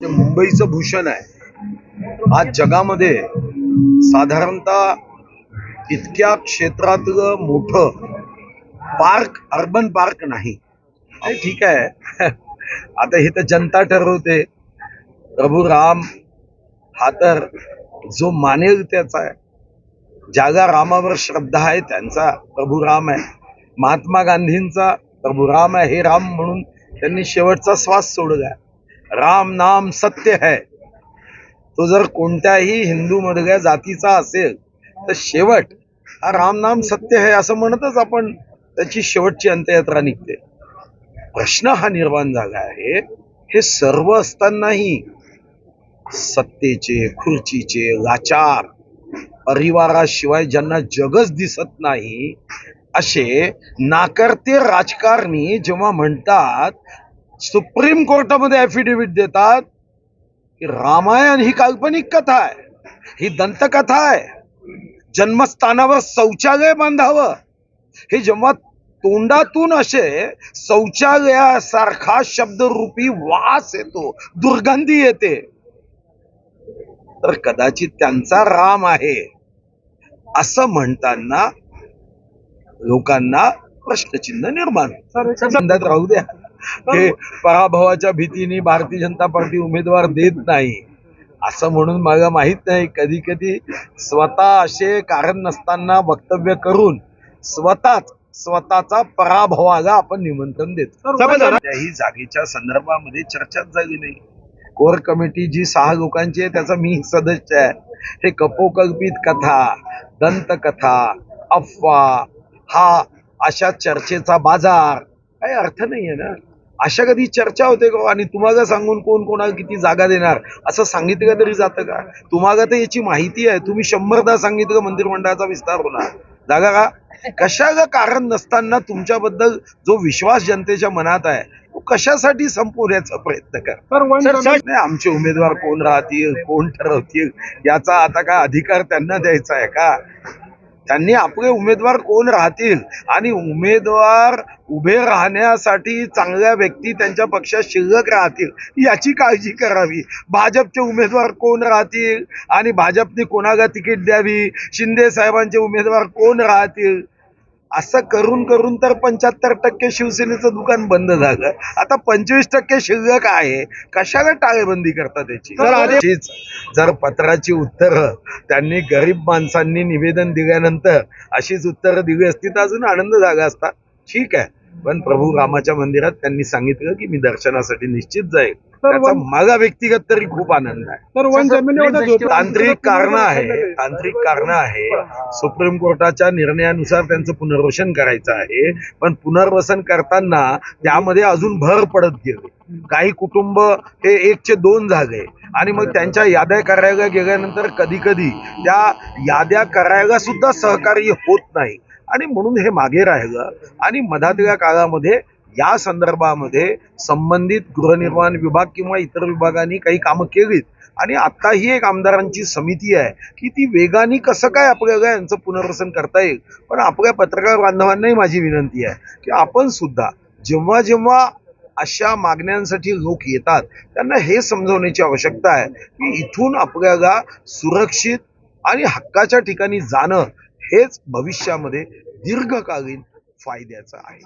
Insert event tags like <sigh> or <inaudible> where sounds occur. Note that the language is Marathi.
ते मुंबईचं भूषण आहे. आज जगामध्ये साधारणतः इतक्या क्षेत्रातलं मोठं पार्क अर्बन पार्क नाही. ठीक आहे. <laughs> आता हे तर जनता ठरवते. प्रभू राम हा तर जो मानेल त्याचा आहे. ज्याला रामावर श्रद्धा आहे त्यांचा प्रभू राम आहे. महात्मा गांधींचा प्रभू राम आहे हे राम म्हणून त्यांनी शेवटचा श्वास सोडला राम नाम सत्य है। तो जर कोणत्याही हिंदू मधल्या जातीचा असेल तर शेवट हा राम नाम सत्य है असं म्हणतच आपण त्याची शेवटची अंत्ययात्रा निघते. प्रश्न हा निर्माण झाला आहे हे सर्व असतानाही सत्तेचे खुर्चीचे लाचार परिवाराशिवाय ज्यांना जगच दिसत नाही असे नाकर्ते राजकारणी जेव्हा म्हणतात सुप्रीम कोर्टामध्ये ऍफिडेव्हिट देतात की रामायण ही काल्पनिक कथा आहे. ही दंतकथा आहे. जन्मस्थानावर शौचालय बांधावं. हे जेव्हा तोंडातून असे शौचालयासारखा शब्दरूपी वास येतो दुर्गंधी येते. तर कदाचित त्यांचा राम आहे. असं म्हणताना लोकांना प्रश्नचिन्ह निर्माण राहू द्या. हे पराभवाच्या भीतीने भारतीय जनता पार्टी उमेदवार देत नाही. असं म्हणून मला माहीत नाही. कधी कधी स्वतः असे कारण नसताना वक्तव्य करून स्वतःच स्वतःचा पराभवाला आपण निमंत्रण देतो. कोणत्याही जागेच्या संदर्भामध्ये चर्चाच झाली नाही. कोर कमिटी जी सहा लोकांची आहे त्याचा मी सदस्य आहे. हे कपोकल्पित कथा दंतकथा अफवा हा अशा चर्चेचा बाजार. काही अर्थ नाहीये ना? अशा कधी चर्चा होते का? आणि तुम्हाला सांगून कोण कोणाला किती जागा देणार? असं सांगितलं तरी जातं का? तुम्हाला तर याची माहिती आहे. तुम्ही शंभरदा सांगितलं मंत्रिमंडळाचा विस्तार होणार. जागा का? कशाला कारण नसताना तुमच्याबद्दल जो विश्वास जनतेच्या मनात आहे तो कशासाठी संपवण्याचा प्रयत्न करा? आमचे उमेदवार कोण राहतील? कोण ठरवतील? याचा आता काय अधिकार त्यांना द्यायचा आहे का? त्यांनी आपले उमेदवार कोण राहतील? आणि उमेदवार उभे राहण्यासाठी चांगल्या व्यक्ती त्यांच्या पक्षात शिल्लक राहतील याची काळजी करावी. भाजपचे उमेदवार कोण राहतील? आणि भाजपने कोणाला तिकीट द्यावी? शिंदे साहेबांचे उमेदवार कोण राहतील? असं करून करून तर पंच्याहत्तर टक्के शिवसेनेचं दुकान बंद झालं. आता पंचवीस टक्के शिल्लक आहे? कशाला टाळेबंदी करता त्याची? जर पत्राची उत्तरं त्यांनी गरीब माणसांनी निवेदन दिल्यानंतर अशीच उत्तरं दिली असती तर अजून आनंद झाला असता. ठीक आहे. पण प्रभू रामाच्या मंदिरात त्यांनी सांगितलं की मी दर्शनासाठी निश्चित जाईल. त्याचा मला व्यक्तिगत तरी खूप आनंद आहे. तर वन जमिनीवर तांत्रिक कारण आहे. तांत्रिक कारण आहे. सुप्रीम कोर्टाच्या निर्णयानुसार त्यांचं पुनर्वसन करायचं आहे. पण पुनर्वसन करताना त्यामध्ये अजून भर पडत गेली. काही कुटुंब हे एकचे दोन झाले. आणि मग त्यांच्या याद्या करायला गेल्यानंतर कधी कधी त्या याद्या करायला सुद्धा सहकार्य होत नाही. आणि म्हणून हे मागे राहिलं. आणि मधातल्या काळामध्ये या संदर्भामध्ये संबंधित गृहनिर्माण विभाग किंवा इतर विभागांनी काही कामं केलीत. आणि आता ही एक आमदारांची समिती आहे की ती वेगाने कसं काय आपल्याला यांचं पुनर्वसन करता येईल? पण आपल्या पत्रकार बांधवांनाही माझी विनंती आहे की आपण सुद्धा जेव्हा जेव्हा अशा मागण्यांसाठी लोक येतात त्यांना हे समजवण्याची आवश्यकता आहे की इथून आपल्याला सुरक्षित आणि हक्काच्या ठिकाणी जाणं हेच भविष्यामध्ये दीर्घकालीन फायद्याचं आहे.